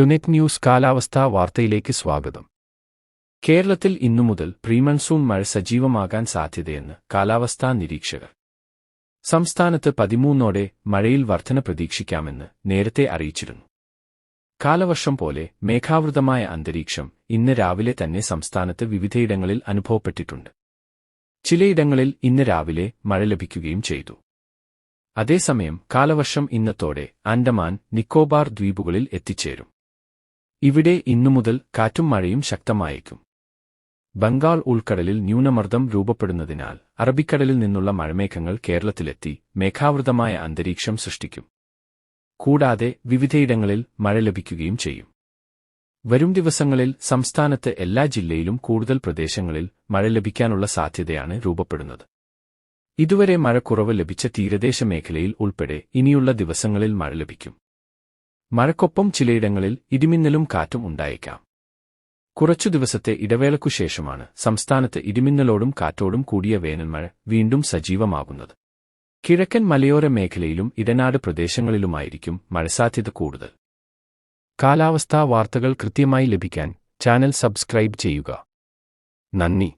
ടുനെറ്റ് news കാലാവസ്ഥാ വാർത്തയിലേക്ക് സ്വാഗതം. കേരളത്തിൽ ഇന്നു മുതൽ പ്രീമൺസൂൺ മഴ സജീവമാകാൻ സാധ്യതയെന്ന് കാലാവസ്ഥാ നിരീക്ഷകർ. സംസ്ഥാനത്ത് പതിമൂന്നോടെ മഴയിൽ വർധന പ്രതീക്ഷിക്കാമെന്ന് നേരത്തെ അറിയിച്ചിരുന്നു. കാലവർഷം പോലെ മേഘാവൃതമായ അന്തരീക്ഷം ഇന്ന് രാവിലെ തന്നെ സംസ്ഥാനത്ത് വിവിധയിടങ്ങളിൽ അനുഭവപ്പെട്ടിട്ടുണ്ട്. ചിലയിടങ്ങളിൽ ഇന്ന് രാവിലെ മഴ ലഭിക്കുകയും ചെയ്തു. അതേസമയം കാലവർഷം ഇന്നത്തോടെ ആൻഡമാൻ നിക്കോബാർ ദ്വീപുകളിൽ എത്തിച്ചേരും. ഇവിടെ ഇന്നുമുതൽ കാറ്റും മഴയും ശക്തമായേക്കും. ബംഗാൾ ഉൾക്കടലിൽ ന്യൂനമർദ്ദം രൂപപ്പെടുന്നതിനാൽ അറബിക്കടലിൽ നിന്നുള്ള മഴമേഘങ്ങൾ കേരളത്തിലെത്തി മേഘാവൃതമായ അന്തരീക്ഷം സൃഷ്ടിക്കും. കൂടാതെ വിവിധയിടങ്ങളിൽ മഴ ലഭിക്കുകയും ചെയ്യും. വരും ദിവസങ്ങളിൽ സംസ്ഥാനത്ത് എല്ലാ ജില്ലയിലും കൂടുതൽ പ്രദേശങ്ങളിൽ മഴ ലഭിക്കാനുള്ള സാധ്യതയാണ് രൂപപ്പെടുന്നത്. ഇതുവരെ മഴക്കുറവ് കുറവ് ലഭിച്ച തീരദേശ മേഖലയിൽ ഉൾപ്പെടെ ഇനിയുള്ള ദിവസങ്ങളിൽ മഴ ലഭിക്കും. മഴക്കൊപ്പം ചിലയിടങ്ങളിൽ ഇടിമിന്നലും കാറ്റും ഉണ്ടായേക്കാം. കുറച്ചു ദിവസത്തെ ഇടവേളയ്ക്കുശേഷമാണ് സംസ്ഥാനത്ത് ഇടിമിന്നലോടും കാറ്റോടും കൂടിയ വേനൽമഴ വീണ്ടും സജീവമാകുന്നത്. കിഴക്കൻ മലയോര മേഖലയിലും ഇടനാട് പ്രദേശങ്ങളിലുമായിരിക്കും മഴസാധ്യത കൂടുതൽ. കാലാവസ്ഥാ വാർത്തകൾ കൃത്യമായി ലഭിക്കാൻ ചാനൽ സബ്സ്ക്രൈബ് ചെയ്യുക. നന്ദി.